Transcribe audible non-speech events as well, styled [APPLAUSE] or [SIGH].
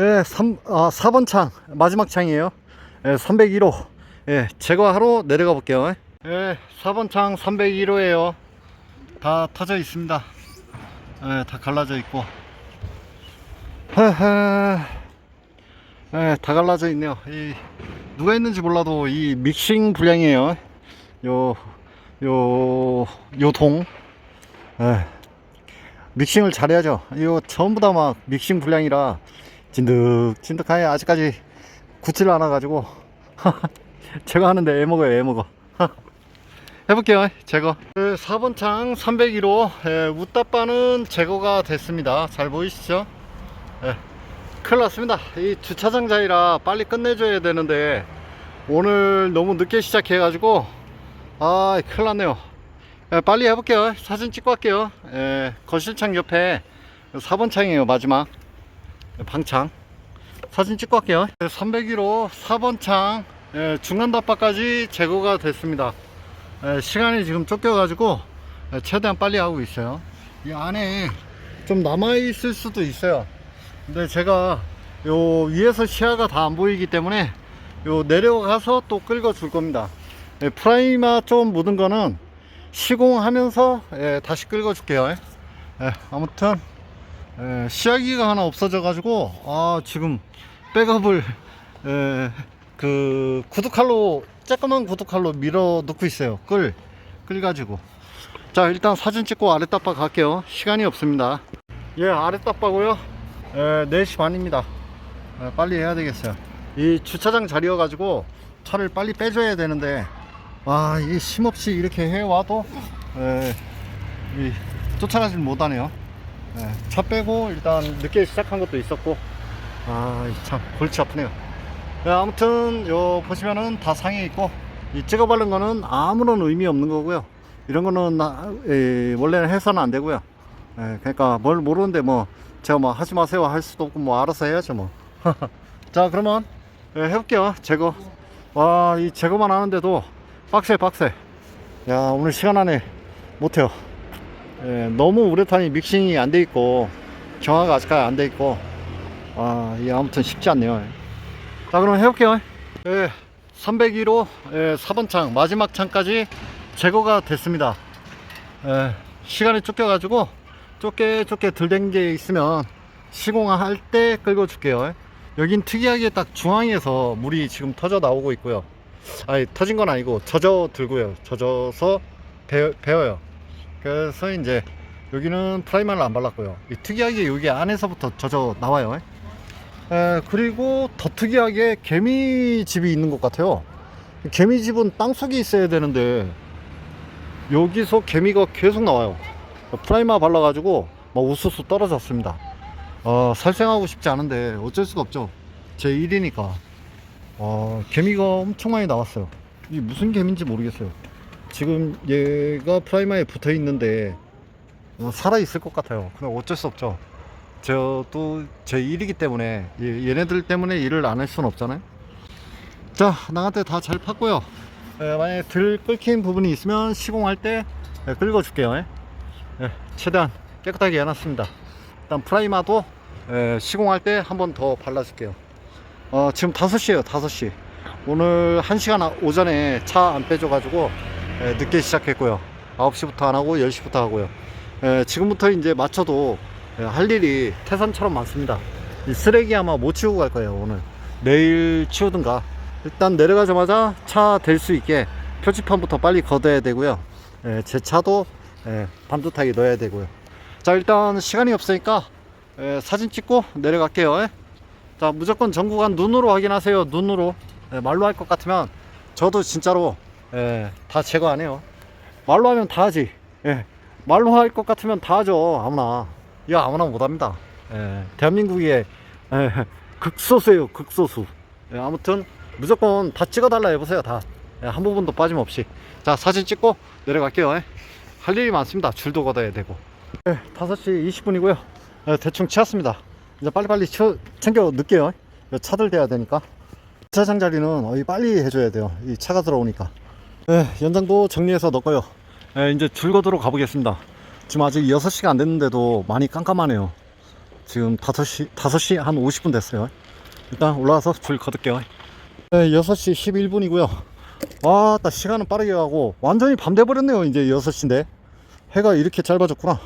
예, 3, 아, 4번 창, 마지막 창이에요. 예, 301호. 예, 제거하러 내려가 볼게요. 예, 4번 창 301호 에요. 다 터져 있습니다. 예, 다 갈라져 있고. 예, 다 갈라져 있네요. 이, 누가 있는지 몰라도 이 믹싱 불량이에요. 요, 요, 요 동. 예. 믹싱을 잘해야죠. 이거 전부 다 막 믹싱 불량이라 진득진득하게 아직까지 굳지를 않아가지고 [LAUGHS] 제가 하는데 애 먹어요 애 먹어. [LAUGHS] 해볼게요 제거. 4번 창 301호 예, 웃다바는 제거가 됐습니다. 잘 보이시죠? 예, 큰일 났습니다. 이 주차장 자리라 빨리 끝내줘야 되는데 오늘 너무 늦게 시작해 가지고 아 큰일 났네요. 예, 빨리 해볼게요. 사진 찍고 할게요. 예, 거실창 옆에 4번 창이에요 마지막 방창. 사진 찍고 할게요. 301호 4번 창. 예, 중간 덮바까지 제거가 됐습니다. 예, 시간이 지금 쫓겨 가지고 예, 최대한 빨리 하고 있어요. 이 안에 좀 남아 있을 수도 있어요. 근데 제가 요 위에서 시야가 다 안 보이기 때문에 요 내려가서 또 긁어 줄 겁니다. 예, 프라이마 좀 묻은 거는 시공하면서 예, 다시 긁어 줄게요. 예, 아무튼 예, 시야기가 하나 없어져 가지고 아 지금 백업을 예, 그 구두칼로 쬐끄만 구두칼로 밀어 넣고 있어요. 끌, 끌 가지고. 자 일단 사진 찍고 아랫답바 갈게요. 시간이 없습니다. 예 아랫답바고요. 예, 4시 반입니다. 예, 빨리 해야 되겠어요. 이 주차장 자리여 가지고 차를 빨리 빼줘야 되는데 와 이게 심없이 이렇게 해와도 예, 이, 쫓아가질 못하네요 네, 차 빼고 일단 늦게 시작한 것도 있었고. 아참 골치 아프네요. 네, 아무튼 요 보시면은 다 상해 있고 이 찍어 바른 거는 아무런 의미 없는 거고요. 이런 거는 나, 에, 원래는 해서는 안 되고요. 예, 그러니까 뭘 모르는데 뭐 제가 뭐 하지 마세요 할 수도 없고 뭐 알아서 해야죠 [LAUGHS] 뭐 자 그러면 예, 해볼게요 제거. 와 이 제거만 하는데도 빡세 빡세. 야 오늘 시간 안에 못해요 예, 너무 우레탄이 믹싱이 안 돼 있고 정화가 아직까지 안돼 있고. 아 이게 아무튼 쉽지 않네요. 자 그럼 해볼게요. 예, 301호 예, 4번 창 마지막 창까지 제거가 됐습니다. 예, 시간이 쫓겨 가지고 좁게 좁게 들된 게 있으면 시공할 때 끌고 줄게요. 여긴 특이하게 딱 중앙에서 물이 지금 터져 나오고 있고요. 아니 터진 건 아니고 젖어 들고요. 젖어서 배, 배어요 그래서 이제 여기는 프라이머를 안 발랐고요. 이 특이하게 여기 안에서부터 젖어 나와요. 에, 그리고 더 특이하게 개미집이 있는 것 같아요. 개미집은 땅 속에 있어야 되는데 여기서 개미가 계속 나와요. 프라이머 발라가지고 막 우수수 떨어졌습니다. 어, 살생하고 싶지 않은데 어쩔 수가 없죠. 제 일이니까. 어, 개미가 엄청 많이 나왔어요. 이 무슨 개미인지 모르겠어요. 지금 얘가 프라이머에 붙어 있는데 어, 살아 있을 것 같아요. 근데 어쩔 수 없죠. 저도 제 일이기 때문에 얘- 얘네들 때문에 일을 안 할 수는 없잖아요. 자 나한테 다 잘 팠고요. 에, 만약에 들 끓긴 부분이 있으면 시공할 때. 에. 에, 최대한 깨끗하게 해놨습니다. 일단 프라이머도 에, 시공할 때 한 번 더 발라줄게요. 어, 지금 5시에요 5시 오늘 1시간 오전에 차 안 빼줘가지고 에, 늦게 시작했고요. 9시부터 안 하고 10시부터 하고요. 에, 지금부터 이제 맞춰도 에, 할 일이 태산처럼 많습니다. 이 쓰레기 아마 못 치우고 갈 거예요 오늘. 내일 치우든가. 일단 내려가자마자 차댈수 있게 표지판부터 빨리 걷어야 되고요. 에, 제 차도 에, 반듯하게 넣어야 되고요. 자 일단 시간이 없으니까 에, 사진 찍고 내려갈게요 에. 자 무조건 전구간 눈으로 확인하세요 눈으로. 예, 말로 할 것 같으면 저도 진짜로 예, 다 제거 안 해요 말로 하면 다 하지 예, 말로 할 것 같으면 다 하죠 아무나 이거 아무나 못 합니다 예, 대한민국의 예, 극소수예요 극소수 예, 아무튼 무조건 다 찍어달라 해보세요 다한 부분도 빠짐없이 자 사진 찍고 내려갈게요 예. 할 일이 많습니다 줄도 걷어야 되고 예, 5시 20분이고요 대충 치웠습니다 이제 빨리빨리 쳐, 챙겨 넣을게요. 차들 대야 되니까. 주차장 자리는 빨리 해줘야 돼요. 이 차가 들어오니까. 네, 연장도 정리해서 넣고요. 네, 이제 줄거도로 가보겠습니다. 지금 아직 6시가 안 됐는데도 많이 깜깜하네요. 지금 5시, 5시 한 50분 됐어요. 일단 올라와서 줄 거둘게요. 네, 6시 11분이고요. 와, 딱 시간은 빠르게 가고 완전히 밤 돼버렸네요. 이제 6시인데 해가 이렇게 짧아졌구나.